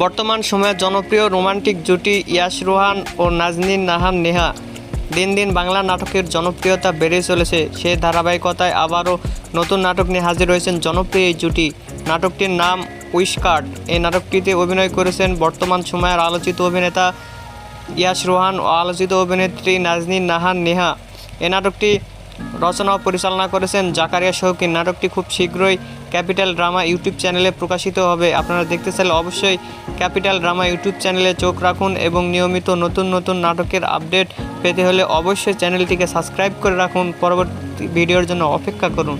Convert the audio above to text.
বর্তমান সময়ে জনপ্রিয় রোমান্টিক জুটি ইয়াশ রোহান ও নাজনীন নাহান নেহা। দিন দিন বাংলা নাটকের জনপ্রিয়তা বেড়ে চলেছে। সেই ধারাবাহিকতায় আবারও নতুন নাটক নিয়ে হাজির হয়েছেন জনপ্রিয় এই জুটি। নাটকটির নাম উইশকার্ট এই নাটকটিতে অভিনয় করেছেন বর্তমান সময়ের আলোচিত অভিনেতা ইয়াশ রোহান ও আলোচিত অভিনেত্রী নাজনীন নাহান নেহা। এ নাটকটি রচনা ও পরিচালনা করেছেন জাকারিয়া শৌকিন নাটকটি খুব শীঘ্রই ক্যাপিটাল ড্রামা ইউটিউব চ্যানেলে প্রকাশিত হবে। আপনারা দেখতে চাইলে অবশ্যই ক্যাপিটাল ড্রামা ইউটিউব চ্যানেলে চোখ রাখুন এবং নিয়মিত নতুন নতুন নাটকের আপডেট পেতে হলে অবশ্যই চ্যানেলটিকে সাবস্ক্রাইব করে রাখুন। পরবর্তী ভিডিওর জন্য অপেক্ষা করুন।